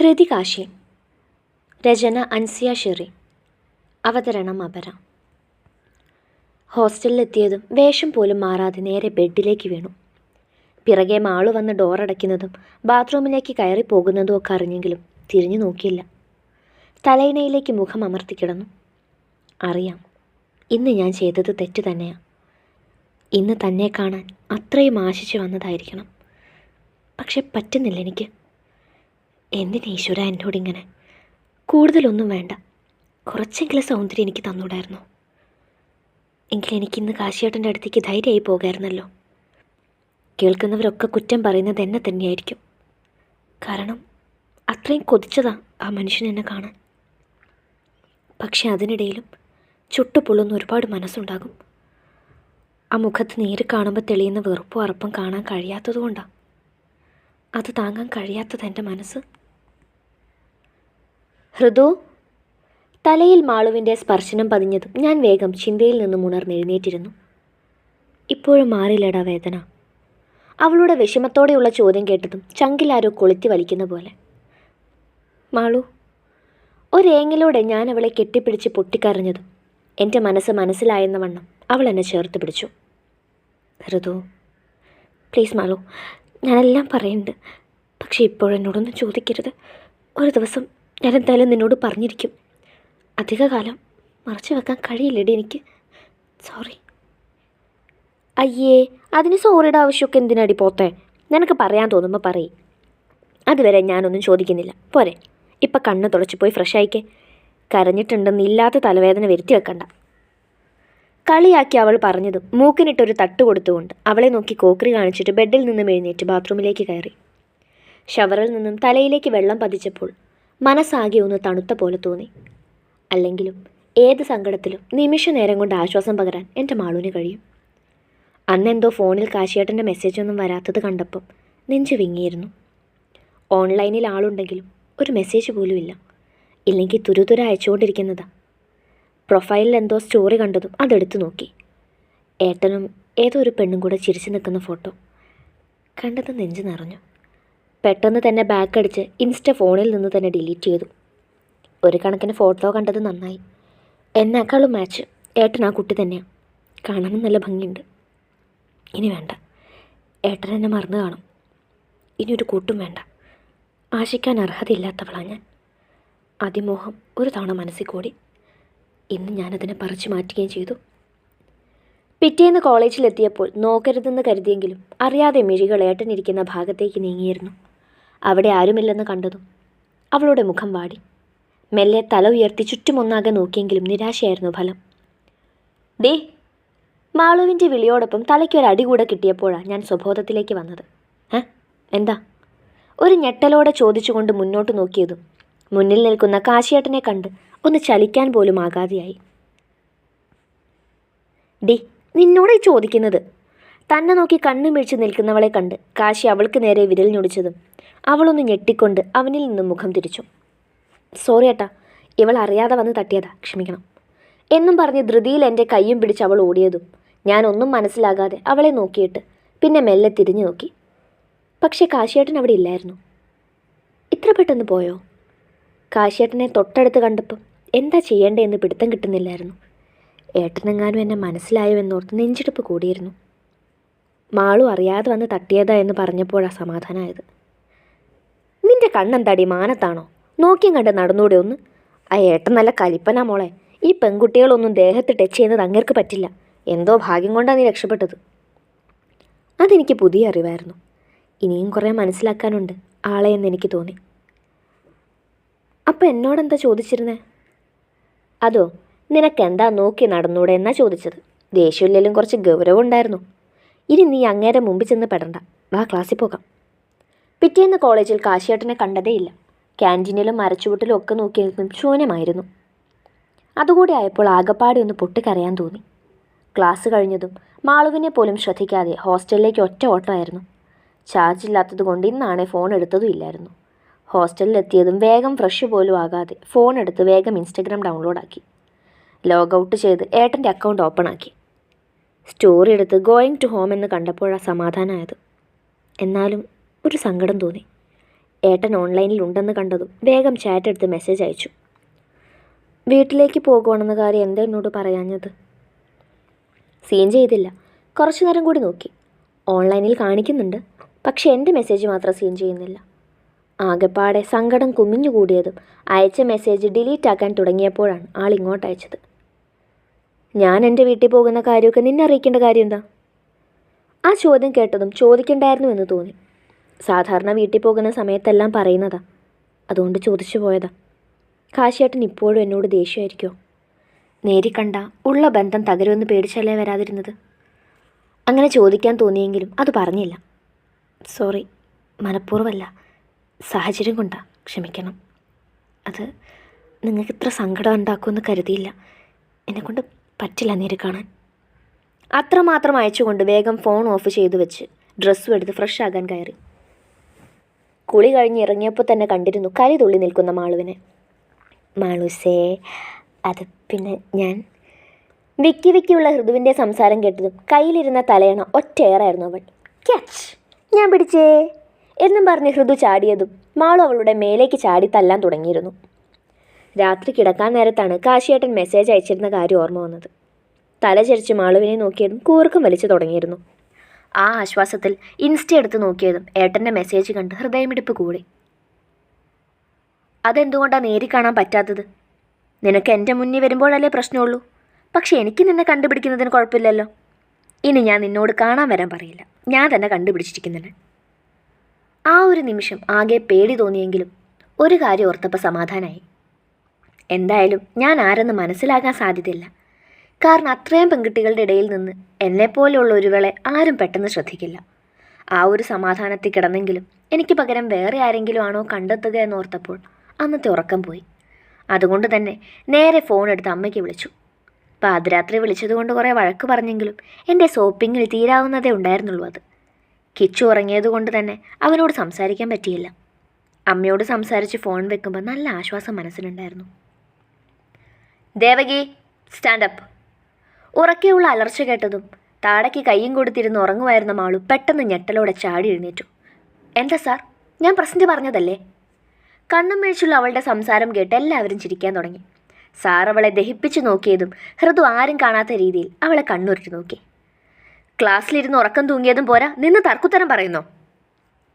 ഹൃതികാശി. രചന Ansiya Sherry. അവതരണം അപര. ഹോസ്റ്റലിലെത്തിയതും വേഷം പോലും മാറാതെ നേരെ ബെഡിലേക്ക് വീണു. പിറകെ മാളു വന്ന് ഡോറടയ്ക്കുന്നതും ബാത്റൂമിലേക്ക് കയറി പോകുന്നതും ഒക്കെ അറിഞ്ഞെങ്കിലും തിരിഞ്ഞു നോക്കിയില്ല. തലയിണയിലേക്ക് മുഖം അമർത്തി കിടന്നു. അറിയാം. ഇന്ന് ഞാൻ ചെയ്തത് തെറ്റ് തന്നെയാണ് ഇന്ന് തന്നെ കാണാൻ അത്രയും ആശിച്ചു വന്നതായിരിക്കണം. പക്ഷെ പറ്റുന്നില്ല എനിക്ക്. എന്തിന് ഈശ്വര എന്നോടിങ്ങനെ കൂടുതലൊന്നും വേണ്ട. കുറച്ചെങ്കിലും സൗന്ദര്യം എനിക്ക് തന്നൂടായിരുന്നു. എങ്കിൽ എനിക്കിന്ന് കാശിയേട്ടന്റെ അടുത്തേക്ക് ധൈര്യമായി പോകായിരുന്നല്ലോ. കേൾക്കുന്നവരൊക്കെ കുറ്റം പറയുന്നത് എന്നെ തന്നെയായിരിക്കും. കാരണം അത്രയും കൊതിച്ചതാ ആ മനുഷ്യൻ എന്നെ കാണാൻ. പക്ഷെ അതിനിടയിലും ചുട്ടുപൊള്ളുന്ന ഒരുപാട് മനസ്സുണ്ടാകും. ആ മുഖത്ത് നേര് കാണുമ്പോൾ തെളിയുന്ന വെറുപ്പും അറപ്പും കാണാൻ കഴിയാത്തതുകൊണ്ടാണ് അത് താങ്ങാൻ കഴിയാത്തത് എന്റെ മനസ്സ് ഹൃദു തലയിൽ മാളുവിന്റെ സ്പർശനം പതിഞ്ഞതും ഞാൻ വേഗം ചിന്തയിൽ നിന്നും ഉണർന്നെഴുന്നേറ്റിരുന്നു ഇപ്പോഴും മാറില്ലടാ വേദന. അവളുടെ വിഷമത്തോടെയുള്ള ചോദ്യം കേട്ടതും ചങ്കിലാരോ കൊളുത്തി വലിക്കുന്ന പോലെ. മാളു ഒരേങ്ങിലൂടെ ഞാൻ അവളെ കെട്ടിപ്പിടിച്ച് പൊട്ടിക്കരഞ്ഞതും എന്റെ മനസ്സ് മനസ്സിലായെന്ന വണ്ണം അവൾ എന്നെ ചേർത്ത് പിടിച്ചു. ഋതു പ്ലീസ് മാളു ഞാനെല്ലാം പറയുന്നുണ്ട് പക്ഷേ ഇപ്പോഴെന്നോടൊന്നും ചോദിക്കരുത്. ഒരു ദിവസം ഞാൻ എന്തായാലും നിന്നോട് പറഞ്ഞിരിക്കും. അധികകാലം മറച്ചു വെക്കാൻ കഴിയില്ലടി എനിക്ക്. സോറി അയ്യേ അതിന് സോറിയുടെ ആവശ്യമൊക്കെ എന്തിനാടി പോത്തെ? നിനക്ക് പറയാൻ തോന്നുമ്പോൾ പറയ്. അതുവരെ ഞാനൊന്നും ചോദിക്കുന്നില്ല. പോരെ ഇപ്പം കണ്ണ് തുളച്ച് പോയി ഫ്രഷ് ആയിക്കേ. കരഞ്ഞിട്ടുണ്ടെന്ന് ഇല്ലാത്ത തലവേദന വരുത്തി വെക്കണ്ട. കളിയാക്കി അവൾ പറഞ്ഞതും മൂക്കിനിട്ടൊരു തട്ട് കൊടുത്തുകൊണ്ട് അവളെ നോക്കി കോക്കറി കാണിച്ചിട്ട് ബെഡിൽ നിന്നും എഴുന്നേറ്റ് ബാത്റൂമിലേക്ക് കയറി. ഷവറിൽ നിന്നും തലയിലേക്ക് വെള്ളം പതിച്ചപ്പോൾ മനസ്സാകെ ഒന്ന് തണുത്ത പോലെ തോന്നി. അല്ലെങ്കിലും ഏത് സങ്കടത്തിലും നിമിഷ നേരം കൊണ്ട് ആശ്വാസം പകരാൻ എന്റെ മാളൂന് കഴിയും. അന്നെന്തോ ഫോണിൽ കാശിയേട്ടന്റെ മെസ്സേജൊന്നും വരാത്തത് കണ്ടപ്പം നെഞ്ചു വിങ്ങിയിരുന്നു. ഓൺലൈനിൽ ആളുണ്ടെങ്കിലും ഒരു മെസ്സേജ് പോലും ഇല്ല. ഇല്ലെങ്കിൽ തുരുതുര അയച്ചുകൊണ്ടിരിക്കുന്നതാ. പ്രൊഫൈലിൽ എന്തോ സ്റ്റോറി കണ്ടതും അതെടുത്തു നോക്കി. ഏട്ടനും ഏതോ ഒരു പെണ്ണും കൂടെ ചിരിച്ചു നിൽക്കുന്ന ഫോട്ടോ കണ്ടത് നെഞ്ചു നിറഞ്ഞു. പെട്ടെന്ന് തന്നെ ബാക്ക് അടിച്ച് ഇൻസ്റ്റ ഫോണിൽ നിന്ന് തന്നെ ഡിലീറ്റ് ചെയ്തു. ഒരു കണക്കിന് ഫോട്ടോ കണ്ടത് നന്നായി. എന്നെക്കാളും മാച്ച് ഏട്ടൻ ആ കുട്ടി തന്നെയാണ് കാണാനും നല്ല ഭംഗിയുണ്ട്. ഇനി വേണ്ട. ഏട്ടൻ എന്നെ മറന്നു കാണും. ഇനി ഒരു കൂട്ടും വേണ്ട. ആശിക്കാൻ അർഹതയില്ലാത്തവളാണ് ഞാൻ. അതിമോഹം ഒരു തവണ മനസ്സിൽ കൂടി. ഇന്ന് ഞാനതിനെ പറിച്ചു മാറ്റുകയും ചെയ്തു. പിറ്റേന്ന് കോളേജിലെത്തിയപ്പോൾ നോക്കരുതെന്ന് കരുതിയെങ്കിലും അറിയാതെ മിഴികൾ ഏട്ടനിരിക്കുന്ന ഭാഗത്തേക്ക് നീങ്ങിയിരുന്നു. അവിടെ ആരുമില്ലെന്ന് കണ്ടതും അവളുടെ മുഖം വാടി. മെല്ലെ തല ഉയർത്തി ചുറ്റുമൊന്നാകെ നോക്കിയെങ്കിലും നിരാശയായിരുന്നു ഫലം. ദേ മാളുവിന്റെ വിളിയോടൊപ്പം തലയ്ക്കൊരു അടി കൂടെ കിട്ടിയപ്പോഴാണ് ഞാൻ സ്വബോധത്തിലേക്ക് വന്നത്. ഏ എന്താ? ഒരു ഞെട്ടലോടെ ചോദിച്ചുകൊണ്ട് മുന്നോട്ട് നോക്കിയതും മുന്നിൽ നിൽക്കുന്ന കാശിയേട്ടനെ കണ്ട് ഒന്ന് ചലിക്കാൻ പോലും ആകാതെയായി. ഡി നിന്നോട് ചോദിക്കുന്നത്. തന്നെ നോക്കി കണ്ണുമിഴിച്ച് നിൽക്കുന്നവളെ കണ്ട് കാശി അവൾക്ക് നേരെ വിരൽ ഞൊടിച്ചതും അവളൊന്ന് ഞെട്ടിക്കൊണ്ട് അവനിൽ നിന്നും മുഖം തിരിച്ചു. സോറി ഏട്ടാ ഇവൾ അറിയാതെ വന്ന് തട്ടിയതാ ക്ഷമിക്കണം. എന്നും പറഞ്ഞ് ധൃതിയിൽ എന്റെ കയ്യും പിടിച്ച് അവൾ ഓടിയതും ഞാൻ ഒന്നും മനസ്സിലാകാതെ അവളെ നോക്കിയിട്ട് പിന്നെ മെല്ലെ തിരിഞ്ഞു നോക്കി. പക്ഷേ കാശിയേട്ടൻ അവിടെ ഇല്ലായിരുന്നു. ഇത്ര പെട്ടെന്ന് പോയോ? കാശിയേട്ടനെ തൊട്ടടുത്ത് കണ്ടപ്പം എന്താ ചെയ്യേണ്ടതെന്ന് പിടുത്തം കിട്ടുന്നില്ലായിരുന്നു. ഏട്ടനെങ്ങാനും എന്നെ മനസ്സിലായോ എന്നോർത്ത് നെഞ്ചിടിപ്പ് കൂടിയിരുന്നു. മാളു അറിയാതെ വന്ന് തട്ടിയതാ എന്ന് പറഞ്ഞപ്പോഴാണ് സമാധാനമായത് നിന്റെ കണ്ണെന്താടി മാനത്താണോ? നോക്കിയും കണ്ട് നടന്നൂടെ ഒന്ന്. ആ ഏട്ടൻ നല്ല കലിപ്പനാ മോളെ. ഈ പെൺകുട്ടികളൊന്നും ദേഹത്ത് ടച്ച് ചെയ്യുന്നത് അങ്ങേർക്ക് പറ്റില്ല. എന്തോ ഭാഗ്യം കൊണ്ടാണ് നീ രക്ഷപ്പെട്ടത്. അതെനിക്ക് പുതിയ അറിവായിരുന്നു. ഇനിയും കുറേ മനസ്സിലാക്കാനുണ്ട് ആളെ എന്ന് എനിക്ക് തോന്നി. അപ്പം എന്നോടെന്താ ചോദിച്ചിരുന്നേ? അതോ നിനക്കെന്താ നോക്കി നടന്നൂടെ എന്നാ ചോദിച്ചത്? ദേഷ്യമില്ലെങ്കിലും കുറച്ച് ഗൗരവം ഉണ്ടായിരുന്നു. ഇനി നീ അങ്ങേരെ മുമ്പിൽ ചെന്ന് പെടണ്ട. വാ ക്ലാസ്സിൽ പോകാം. പിറ്റേന്ന് കോളേജിൽ കാശിയേട്ടനെ കണ്ടതേയില്ല. ക്യാന്റീനിലും മരച്ചുവട്ടിലും ഒക്കെ നോക്കി ശൂന്യമായിരുന്നു. അതുകൂടി ആയപ്പോൾ ആകപ്പാടെ ഒന്ന് പൊട്ടിക്കരയാൻ തോന്നി. ക്ലാസ് കഴിഞ്ഞതും മാളുവിനെ പോലും ശ്രദ്ധിക്കാതെ ഹോസ്റ്റലിലേക്ക് ഒറ്റ ഓട്ടമായിരുന്നു. ചാർജ് ഇല്ലാത്തത് കൊണ്ട് ഇന്നാണെ ഫോൺ എടുത്തതും ഇല്ലായിരുന്നു. ഹോസ്റ്റലിലെത്തിയതും വേഗം ഫ്രഷ് പോലും ആകാതെ ഫോൺ എടുത്ത് വേഗം ഇൻസ്റ്റഗ്രാം ഡൗൺലോഡാക്കി. ലോഗ് ഔട്ട് ചെയ്ത് ഏട്ടന്റെ അക്കൗണ്ട് ഓപ്പൺ ആക്കി. സ്റ്റോറി എടുത്ത് ഗോയിങ് ടു ഹോം എന്ന് കണ്ടപ്പോഴാണ് സമാധാനമായത് എന്നാലും ഒരു സങ്കടം തോന്നി. ഏട്ടൻ ഓൺലൈനിൽ ഉണ്ടെന്ന് കണ്ടതും വേഗം ചാറ്റ് എടുത്ത് മെസ്സേജ് അയച്ചു. വീട്ടിലേക്ക് പോകുവാണെന്ന കാര്യം എന്താ എന്നോട് പറയാഞ്ഞത്? സീൻ ചെയ്തില്ല. കുറച്ചു നേരം കൂടി നോക്കി. ഓൺലൈനിൽ കാണിക്കുന്നുണ്ട്. പക്ഷേ എന്റെ മെസ്സേജ് മാത്രം സീൻ ചെയ്യുന്നില്ല. ആകെപ്പാടെ സങ്കടം കുമിഞ്ഞുകൂടിയതും അയച്ച മെസ്സേജ് ഡിലീറ്റ് ആക്കാൻ തുടങ്ങിയപ്പോഴാണ് ആൾ ഇങ്ങോട്ട് അയച്ചത്. ഞാൻ എന്റെ വീട്ടിൽ പോകുന്ന കാര്യമൊക്കെ നിന്നെ അറിയിക്കേണ്ട കാര്യം എന്താ? ആ ചോദ്യം കേട്ടതും ചോദിക്കണ്ടായിരുന്നു എന്ന് തോന്നി. സാധാരണ വീട്ടിൽ പോകുന്ന സമയത്തെല്ലാം പറയുന്നതാ. അതുകൊണ്ട് ചോദിച്ചു പോയതാ. കാശിയേട്ടൻ ഇപ്പോഴും എന്നോട് ദേഷ്യമായിരിക്കുമോ നേരി കണ്ട ഉള്ള ബന്ധം തകരുമെന്ന് പേടിച്ചല്ലേ വരാതിരുന്നത്? അങ്ങനെ ചോദിക്കാൻ തോന്നിയെങ്കിലും അത് പറഞ്ഞില്ല. സോറി മനഃപൂർവമല്ല. സാഹചര്യം കൊണ്ടാ. ക്ഷമിക്കണം. അത് നിങ്ങൾക്ക് ഇത്ര സങ്കടം ഉണ്ടാക്കുമെന്ന് കരുതിയില്ല. എന്നെക്കൊണ്ട് പറ്റില്ല നേരി കാണാൻ. അത്രമാത്രം അയച്ചുകൊണ്ട് വേഗം ഫോൺ ഓഫ് ചെയ്തു വെച്ച് ഡ്രസ്സും എടുത്ത് ഫ്രഷ് ആകാൻ കയറി. കുളി കഴിഞ്ഞ് ഇറങ്ങിയപ്പോൾ തന്നെ കണ്ടിരുന്നു കരി തുള്ളി നിൽക്കുന്ന മാളുവിനെ. മാളൂസേ അത് പിന്നെ ഞാൻ. വിക്കി വിക്കിയുള്ള ഹൃദുവിന്റെ സംസാരം കേട്ടതും കയ്യിലിരുന്ന തലയണ ഒറ്റയേറായിരുന്നു അവൾ. ക്യാച്ച് ഞാൻ പിടിച്ചേ! എന്നും പറഞ്ഞ് ഹൃദു ചാടിയതും മാളു അവളുടെ മേലേക്ക് ചാടി തല്ലാൻ തുടങ്ങിയിരുന്നു. രാത്രി കിടക്കാൻ നേരത്താണ് കാശിയേട്ടൻ മെസ്സേജ് അയച്ചിരുന്ന കാര്യം ഓർമ്മ വന്നത്. തലചരിച്ച് മാളുവിനെ നോക്കിയതും കൂർക്കം വലിച്ചു തുടങ്ങിയിരുന്നു. ആ ആശ്വാസത്തിൽ ഇൻസ്റ്റ എടുത്ത് നോക്കിയതും ഏട്ടന്റെ മെസ്സേജ് കണ്ട് ഹൃദയമിടിപ്പ് കൂടി. അതെന്തുകൊണ്ടാണ് നേരി കാണാൻ പറ്റാത്തത്? നിനക്ക് എന്റെ മുന്നിൽ വരുമ്പോഴല്ലേ പ്രശ്നമുള്ളൂ? പക്ഷെ എനിക്ക് നിന്നെ കണ്ടുപിടിക്കുന്നതിന് കുഴപ്പമില്ലല്ലോ. ഇനി ഞാൻ നിന്നോട് കാണാൻ വരാൻ പറയില്ല. ഞാൻ തന്നെ കണ്ടുപിടിച്ചിരിക്കുന്നില്ല. ആ ഒരു നിമിഷം ആകെ പേടി തോന്നിയെങ്കിലും ഒരു കാര്യം ഓർത്തപ്പോൾ സമാധാനമായി എന്തായാലും ഞാൻ ആരെന്ന് മനസ്സിലാകാൻ സാധ്യതയില്ല. കാരണം അത്രയും പെൺകുട്ടികളുടെ ഇടയിൽ നിന്ന് എന്നെപ്പോലെയുള്ള ഒരുവളെ ആരും പെട്ടെന്ന് ശ്രദ്ധിക്കില്ല. ആ ഒരു സമാധാനത്തിൽ കിടന്നെങ്കിലും എനിക്ക് പകരം വേറെ ആരെങ്കിലും ആണോ കണ്ടെത്തുക എന്നോർത്തപ്പോൾ അന്നത്തെ ഉറക്കം പോയി. അതുകൊണ്ട് തന്നെ നേരെ ഫോൺ എടുത്ത് അമ്മയ്ക്ക് വിളിച്ചു. പാതിരാത്രി വിളിച്ചതുകൊണ്ട് കുറേ വഴക്ക് പറഞ്ഞെങ്കിലും എന്റെ സോപ്പിങ്ങിൽ തീരാവുന്നതേ ഉണ്ടായിരുന്നുള്ളൂ അത്. കിച്ചു ഉറങ്ങിയതുകൊണ്ട് തന്നെ അവനോട് സംസാരിക്കാൻ പറ്റിയില്ല. അമ്മയോട് സംസാരിച്ച് ഫോൺ വെക്കുമ്പോൾ നല്ല ആശ്വാസം മനസ്സിലുണ്ടായിരുന്നു. ദേവകി സ്റ്റാൻഡപ്പ് ഉറക്കെയുള്ള അലർച്ച കേട്ടതും താടയ്ക്ക് കയ്യും കൊടുത്തിരുന്ന് ഉറങ്ങുമായിരുന്ന മാളു പെട്ടെന്ന് ഞെട്ടലോടെ ചാടി എഴുന്നേറ്റു. എന്താ സാർ? ഞാൻ പ്രസന്റ് പറഞ്ഞതല്ലേ? കണ്ണും മേഴിച്ചുള്ള അവളുടെ സംസാരം കേട്ട് എല്ലാവരും ചിരിക്കാൻ തുടങ്ങി. സാർ അവളെ ദഹിപ്പിച്ചു നോക്കിയതും ഹൃദു ആരും കാണാത്ത രീതിയിൽ അവളെ കണ്ണുരുട്ടി നോക്കി. ക്ലാസ്സിലിരുന്ന് ഉറക്കം തൂങ്ങിയതും പോരാ. നിന്ന് തർക്കുത്തരം പറയുന്നോ?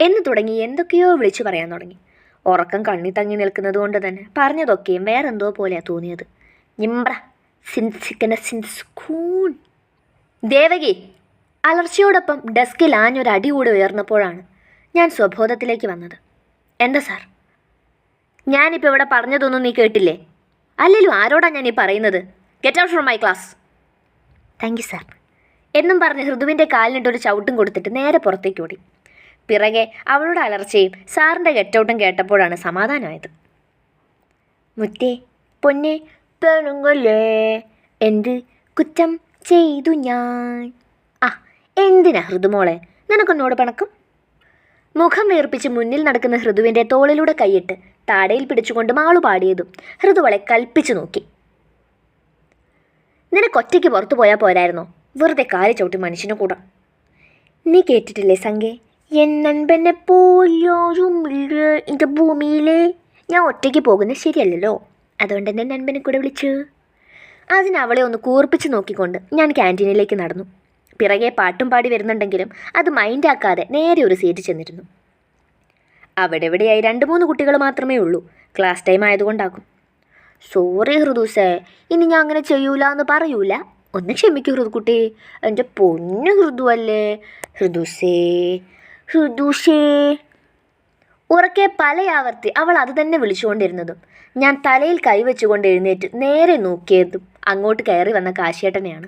എന്ന് തുടങ്ങി എന്തൊക്കെയോ വിളിച്ചു പറയാൻ തുടങ്ങി. ഉറക്കം കണ്ണി തങ്ങി നിൽക്കുന്നത് കൊണ്ട് തന്നെ പറഞ്ഞതൊക്കെയും വേറെന്തോ പോലെയാണ് തോന്നിയത്. ഞിമ്പ്ര സിൻസിക്കന സിൻസ്കൂൺ ദേവകി അലർച്ചയോടൊപ്പം ഡെസ്കിൽ ആഞ്ഞൊരു അടി കൂടെ ഉയർന്നപ്പോഴാണ് ഞാൻ സ്വബോധത്തിലേക്ക് വന്നത്. എന്താ സാർ? ഞാനിപ്പോൾ ഇവിടെ പറഞ്ഞതൊന്നും നീ കേട്ടില്ലേ? അല്ലെങ്കിലും ആരോടാ ഞാൻ ഈ പറയുന്നത്? Get out from my class thank you sir എന്നും പറഞ്ഞ് ഹൃദുവിന്റെ കാലിനിട്ടൊരു ചവിട്ടും കൊടുത്തിട്ട് നേരെ പുറത്തേക്ക് ഓടി. പിറകെ അവളുടെ അലർച്ചയും സാറിന്റെ ഗെറ്റൗട്ടും കേട്ടപ്പോഴാണ് സമാധാനമായത്. മുത്തേ പൊന്നെ പെണുങ്ങല്ലേ എന്ത് കുറ്റം ചെയ്തു ഞാൻ? ആ എന്തിനാ ഹൃദുമോളെ നിനക്കൊന്നോട് പണക്കും? മുഖം വീർപ്പിച്ച് മുന്നിൽ നടക്കുന്ന ഹൃദുവിന്റെ തോളിലൂടെ കൈയിട്ട് താടയിൽ പിടിച്ചുകൊണ്ട് മാളു പാടിയതും ഹൃദുവളെ കൽപ്പിച്ചു നോക്കി. നിനക്കൊറ്റയ്ക്ക് പുറത്തു പോയാൽ പോരായിരുന്നോ? വെറുതെ കാലി ചവിട്ടി മനുഷ്യനെ കൂടാ. നീ കേട്ടിട്ടില്ലേ സംഖ്യ എന്നൻപെന്നെ പോലൊരുമില്ല എന്റെ ഭൂമിയിലേ. ഞാൻ ഒറ്റയ്ക്ക് പോകുന്നത് ശരിയല്ലല്ലോ. അതുകൊണ്ട് എന്റെ നൻപനെ കൂടെ വിളിച്ചു. അതിന് അവളെ ഒന്ന് കൂർപ്പിച്ച് നോക്കിക്കൊണ്ട് ഞാൻ ക്യാന്റീനിലേക്ക് നടന്നു. പിറകെ പാട്ടും പാടി വരുന്നുണ്ടെങ്കിലും അത് മൈൻഡാക്കാതെ നേരെ ഒരു സീറ്റ് ചെന്നിരുന്നു. അവിടെ ഇവിടെയായി രണ്ട് മൂന്ന് കുട്ടികൾ മാത്രമേ ഉള്ളൂ. ക്ലാസ് ടൈം ആയതുകൊണ്ടാകും. സോറി ഹൃദുസേ ഇനി ഞാൻ അങ്ങനെ ചെയ്യൂല എന്ന് പറയൂല. ഒന്ന് ക്ഷമിക്കൂ ഹൃദുക്കുട്ടി എന്റെ പൊന്നു ഹൃദു അല്ലേ? ഹൃദുസേ ഹൃദുഷേ ഉറക്കെ പലയാവർത്തി അവൾ അത് തന്നെ വിളിച്ചുകൊണ്ടിരുന്നതും ഞാൻ തലയിൽ കൈവച്ചുകൊണ്ട് എഴുന്നേറ്റ്. നേരെ നോക്കിയതും അങ്ങോട്ട് കയറി വന്ന കാശിയേട്ടനെയാണ്.